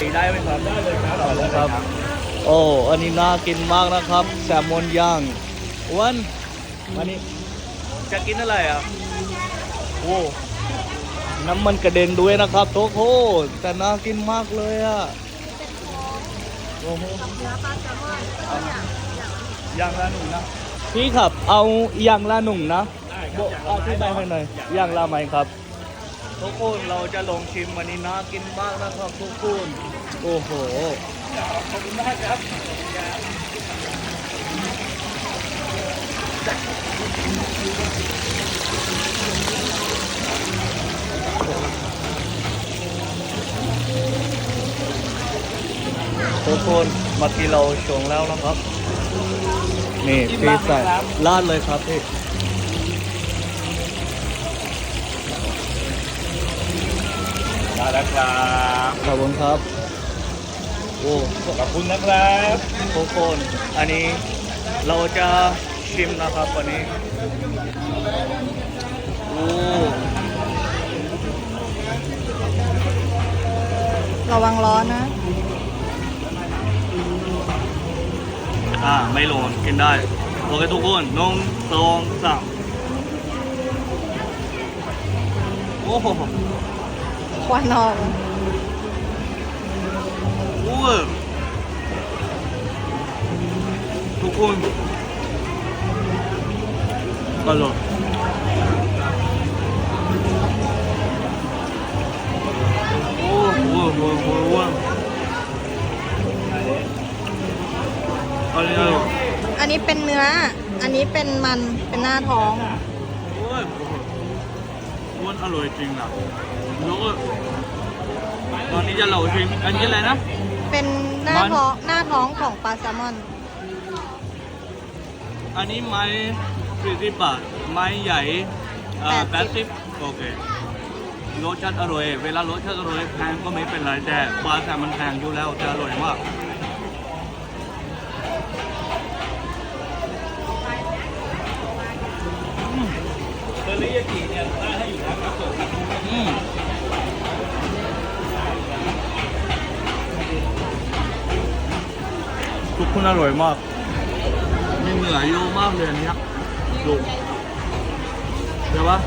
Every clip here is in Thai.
ตีได้ไหมครับได้เลยครับครับ โอ้อันนี้น่ากินมากนะครับแซลมอนย่างอ้วันมานี่จะกินอะไรอะโอ้น้ำมันกระเด็นด้วยนะครับทุกคนแต่น่ากินมากเลยอะโอ้โหย่างละหนึ่งนะพี่ครับเอาอย่างละหนุ่งนะได้คโบรับอธิบายให้หน่อยอย่างละไหมครับ ทุกคนเราจะลองชิมวันนี้น่ากินมากนะครับทุกคนโอ้โหขอบคุณมากครับทุกคนเมื่อกี้เราชงแล้วนะครับ นี่พี่ใส่ลาดเลยครับพี่ มาแล้วครับขอบคุณครับโอ้ขอบคุณนะครับทุกคนอันนี้เราจะชิมนะครับวันนี้โอ้ระวังร้อนนะ อ่า ไม่โลนกินได้ โอเคทุกคนหนึ่งสองสามโอ้โห ควันออกโอ้ยทุกคนอร่อยโอ้โหโอ้โหโอ้โหโอ้โหอันนี้อร่อยอันนี้เป็นเนื้อ อันนี้เป็นมัน เป็นหน้าท้อง โอ้ย อ้วนอร่อยจริงนะแล้วก็ตอนนี้จะเราชิมอันนี้อะไรนะ เป็นหน้ามันท้องหน้าท้องของปลาแซลมอน อันนี้ไม้สี่สิบบาทไม้ใหญ่แปดสิบโอเครสชาติอร่อย เวลารสชาติอร่อยแพงก็ไม่เป็นไรแต่ปลาแซลมอนแพงอยู่แล้วจะอร่อยมาก ทุกคนอร่อยมากมีเหนือเยอะมากเลยอันเนี้ยดูเดี๋ยวปะ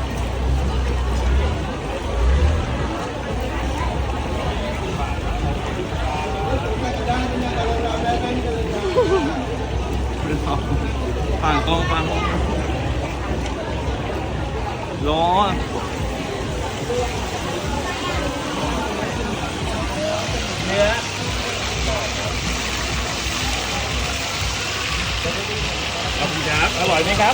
ผ่านกองผ่านร้อน อร่อยไหมครับ